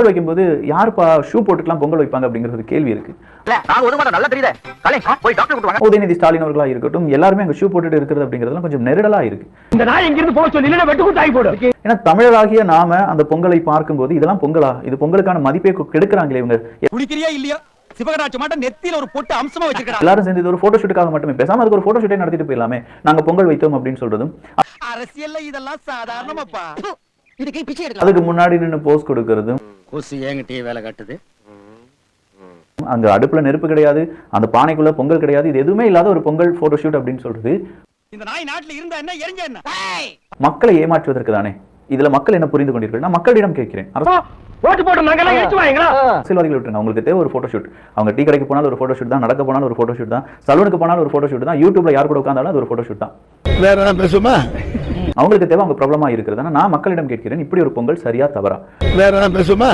பொங்கல் வைக்கும்போது யாருப்பா ஷூ போட்டுக்கலாம் பொங்கல் வைப்பாங்க அப்படிங்கிற ஒரு கேள்வி இருக்கு. நான் ஒரு மாதம் நல்லா தெரியுதே கலை போய் டாக்டர் கூட்டு உதயநிதி ஸ்டாலின் அவர்களா இருக்கட்டும் எல்லாருமே அங்க ஷூ போட்டுட்டு இருக்கிறது அப்படிங்கிறதுலாம் கொஞ்சம் நெருடலா இருக்கு. இந்த நாய் இங்கிருந்து போக சொல்லி இல்லைன்னா வெட்டு குத்தாகி போடு ஏன்னா தமிழராகிய நாம அந்த பொங்கலை பார்க்கும்போது இதெல்லாம் பொங்கலா? இது பொங்கலுக்கான மதிப்பை கெடுக்கிறாங்களே இவங்க. குடிக்கிறியா இல்லையா? சிவகராட்சி மாட்டம் நெத்தியில ஒரு பொட்டு அம்சமா வச்சிருக்கா எல்லாரும் சேர்ந்து இது ஒரு போட்டோ ஷூட்டுக்காக மட்டுமே பேசாம அதுக்கு ஒரு போட்டோ ஷூட்டே நடத்திட்டு போயிடலாமே. நாங்க பொங்கல் வைத்தோம் அப்படின்னு சொல்றதும் அரசியல்ல இதெல்லாம் சாதாரணமாப்பா. இதுக்கு பிச்சை எடுக்கலாம் அதுக்கு முன்னாடி நின்னு போஸ் கொடுக்கறதும் கொசு ஏங்கிட்டே வேலை காட்டுது. அங்க அடுப்புல நெருப்பு கிடையாது அந்த பானைக்குள்ள பொங்கல் கிடையாது இது எதுவுமே இல்லாத ஒரு பொங்கல் போட்டோ ஷூட் அப்படின்னு சொல்றது. இந்த நாய் நாட்டுல இருந்தா என்ன எரிஞ்ச என்ன? மக்களை ஏமாற்றுவதற்கு தானே? இதுல மக்கள் என்ன புரிந்து கொண்டீர்கள்? நான் மக்களிடம் கேட்கிறேன். ஓட்டு போட்டு நாங்கெல்லாம் இழுத்து வாங்களா அரசியல்வாதிகள் விட்டுருங்க. அவங்களுக்கு தேவை ஒரு போட்டோ ஷூட் அவங்க டீ கடைக்கு போனாலும் ஒரு போட்டோ ஷூட் தான் நடக்க போனாலும் ஒரு போட்டோ ஷூட் தான் சலூனுக்கு போனாலும் ஒரு போட்டோ ஷூட் தான் யூடியூப்ல யார் கூட உட்காந்தாலும் அது ஒரு போட்டோ ஷூட் தான். வேற என்ன பேசுமா? அவங்களுக்கு தேவை அவங்க ப்ராப்ளமா இருக்கிறது. நான் மக்களிடம் கேட்கிறேன் இப்படி ஒரு பொங்கல் சரியா தவறா? வேற என்ன பேசுமா?